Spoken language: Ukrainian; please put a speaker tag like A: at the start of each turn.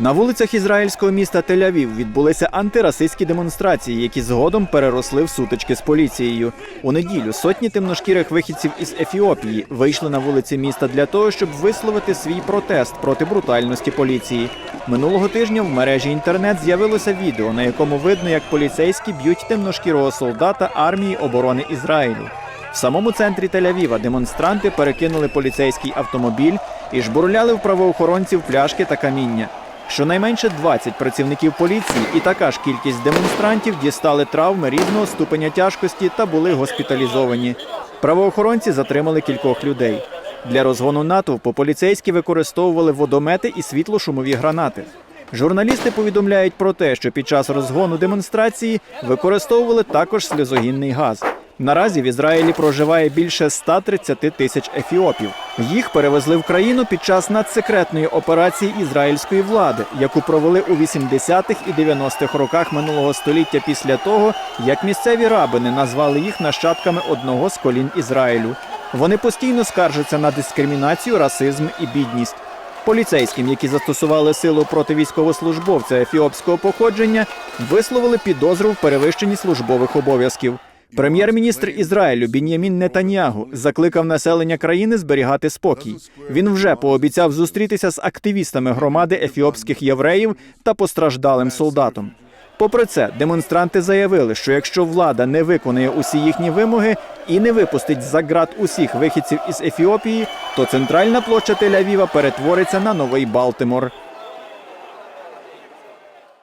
A: На вулицях ізраїльського міста Тель-Авів відбулися антирасистські демонстрації, які згодом переросли в сутички з поліцією. У неділю сотні темношкірих вихідців із Ефіопії вийшли на вулиці міста для того, щоб висловити свій протест проти брутальності поліції. Минулого тижня в мережі інтернет з'явилося відео, на якому видно, як поліцейські б'ють темношкірого солдата армії оборони Ізраїлю. В самому центрі Тель-Авіва демонстранти перекинули поліцейський автомобіль і жбурляли в правоохоронців пляшки та каміння. Щонайменше 20 працівників поліції і така ж кількість демонстрантів дістали травми різного ступеня тяжкості та були госпіталізовані. Правоохоронці затримали кількох людей. Для розгону натовпу поліцейські використовували водомети і світлошумові гранати. Журналісти повідомляють про те, що під час розгону демонстрації використовували також сльозогінний газ. Наразі в Ізраїлі проживає більше 130 тисяч ефіопів. Їх перевезли в країну під час надсекретної операції ізраїльської влади, яку провели у 80-х і 90-х роках минулого століття після того, як місцеві рабини назвали їх нащадками одного з колін Ізраїлю. Вони постійно скаржаться на дискримінацію, расизм і бідність. Поліцейським, які застосували силу проти військовослужбовця ефіопського походження, висловили підозру в перевищенні службових обов'язків. Прем'єр-міністр Ізраїлю Бін'ямін Нетаньягу закликав населення країни зберігати спокій. Він вже пообіцяв зустрітися з активістами громади ефіопських євреїв та постраждалим солдатом. Попри це, демонстранти заявили, що якщо влада не виконає усі їхні вимоги і не випустить за ґрат усіх вихідців із Ефіопії, то центральна площа Тель-Авіва перетвориться на новий Балтимор.